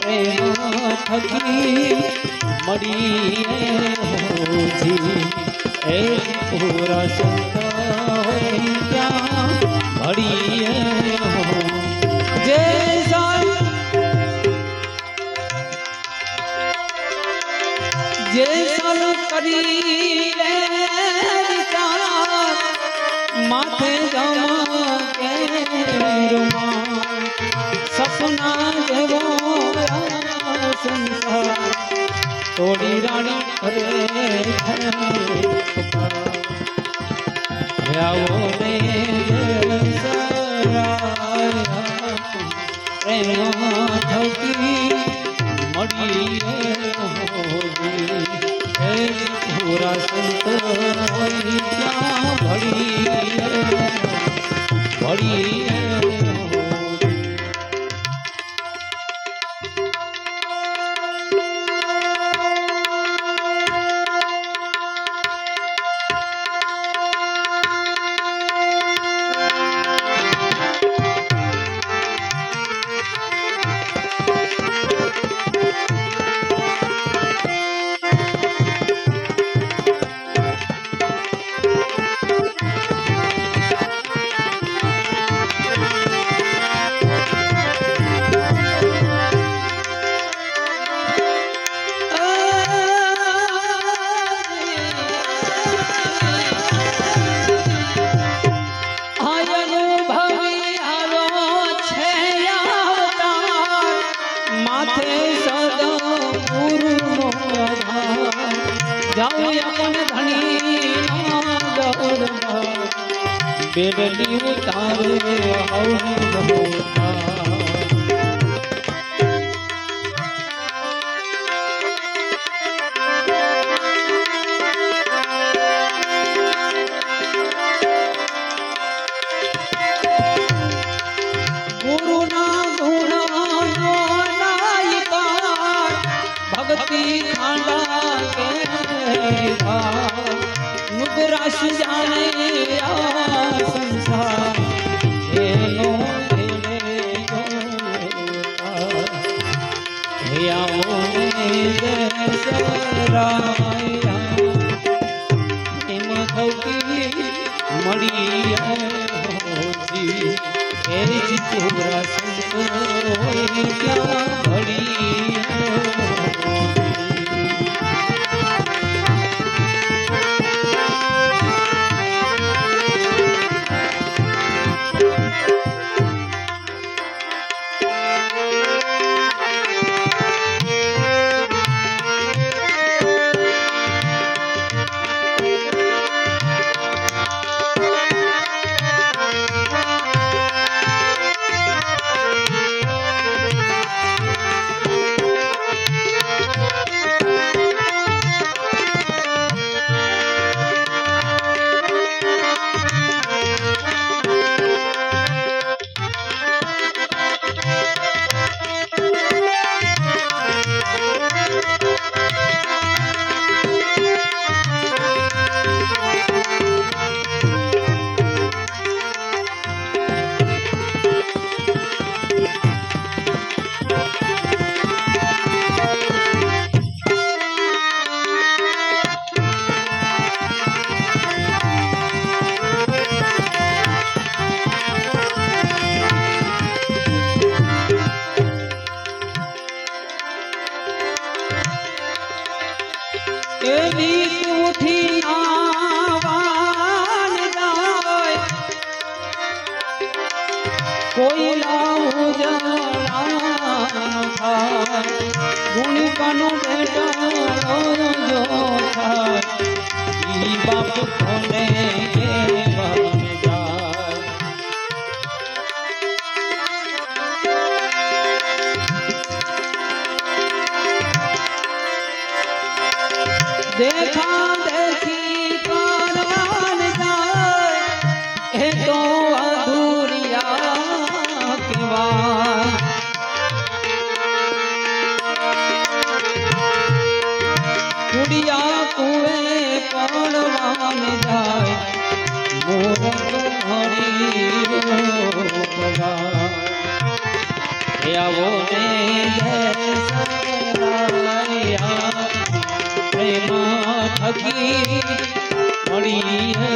પ્રેમ થકી મળીએ હોજી એ પૂરા સંત ત્યાં મળીએ જય માથે જમા તોડી રાણી આવો ને થકી મળીએ પૂરા સંત ત્યાં ભળીએ. ભળીએ. જાઉં યમન હોજી એ જ. પૂરા સંત ગુણિકાનો બેટા જો થાય બાપ કોને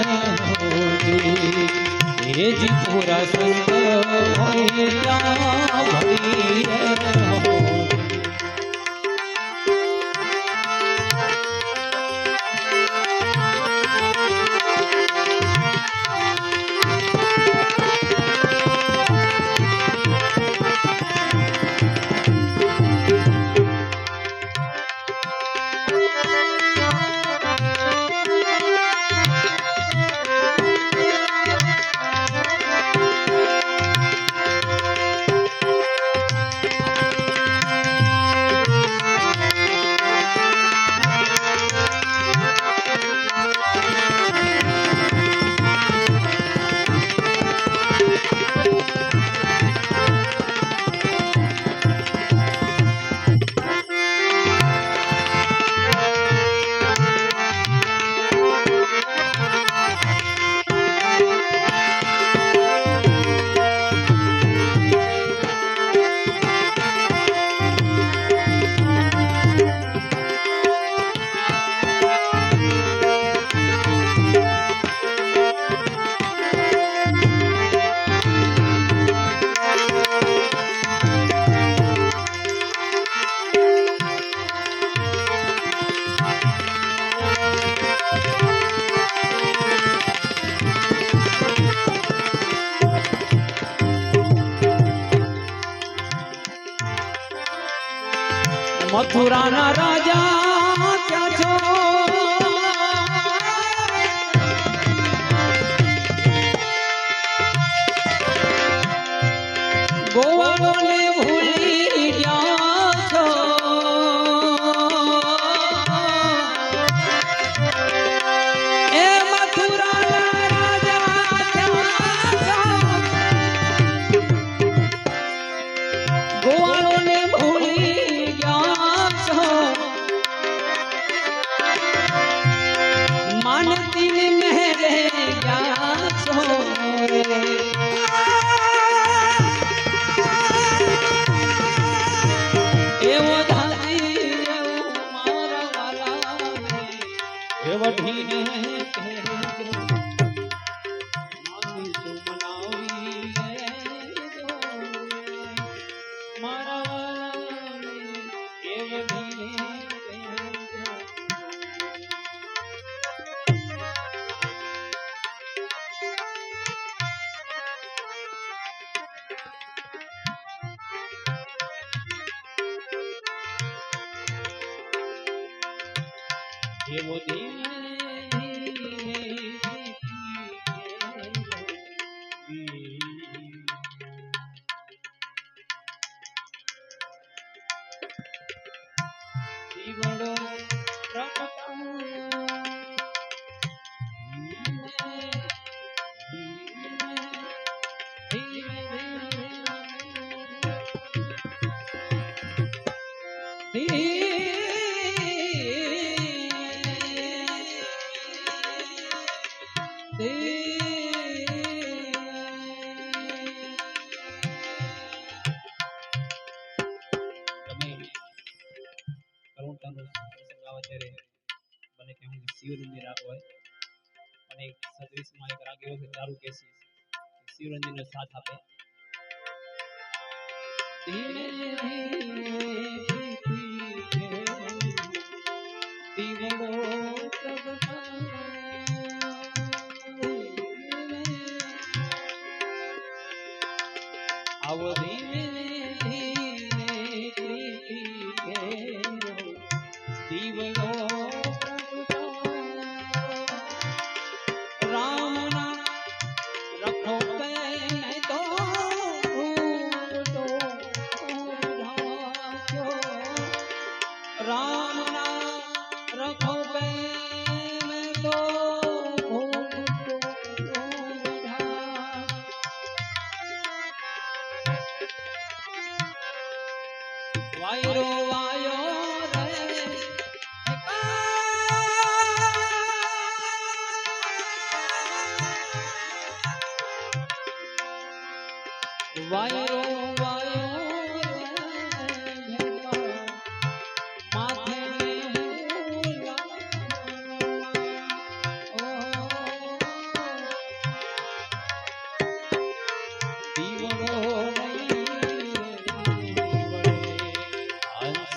હોજી એ જી સંત હોય ત્યાં নারা મને કે હું શિવરંજન રાગ હોય અને એક સદરીસમાં એક રાગ એવો છે દારૂ કેસી શિવરંજનનો સાથ આપે ધીરે ધીરે oh.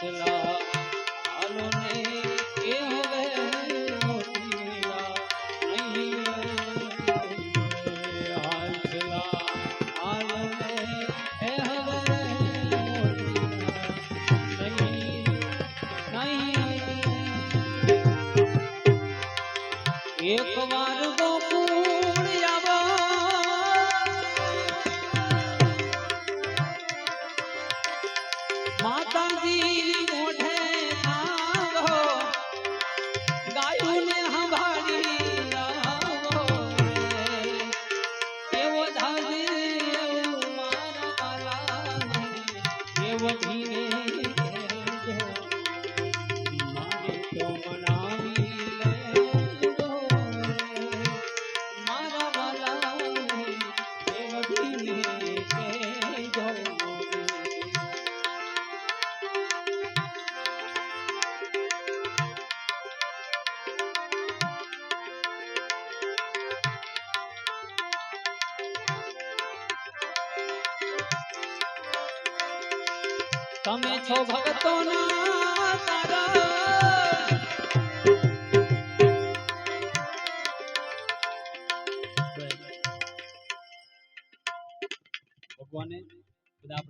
Hello.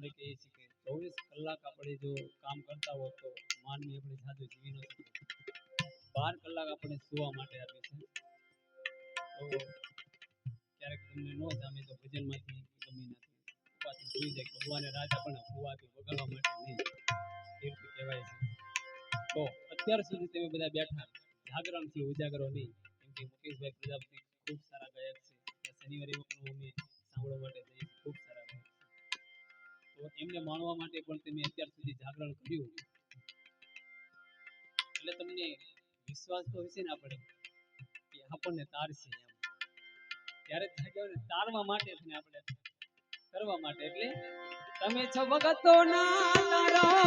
આપણે કહીએ છીએ કે ચોવીસ કલાક આપણે જો કામ કરતા હોય તો માનવી આપણે સાદું જીવી ન શકે. બાર કલાક આપણે સુવા માટે આપે છે તો ક્યારેક તમને ન જામે તો ભજનમાંથી ગમે નથી. ઉપાથી સુઈ જાય ભગવાને રાત આપણને સુવાથી વગાડવા માટે નહીં. એ કહેવાય છે. તો અત્યાર સુધી તમે બધા બેઠા. જાગરણથી ઉજાગરો નહીં. કેમ કે મુકેશભાઈ પ્રજાપતિ ખૂબ સારા ગાયક છે. શનિવારે પણ સાંભળવા માટે એમને માણવા માટે પણ તમે અત્યાર સુધી જાગરણ કર્યું એટલે તમને વિશ્વાસ તો હશે ને આપણે કે આપણને તારશે એમ. ત્યારે ને તારવા માટે છે ને આપણે કરવા માટે. એટલે તમે છો ભક્તોના તારા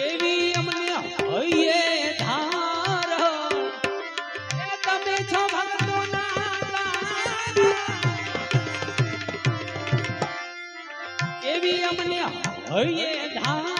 એવી અમને હૈયે ધાર હૈયે ધાર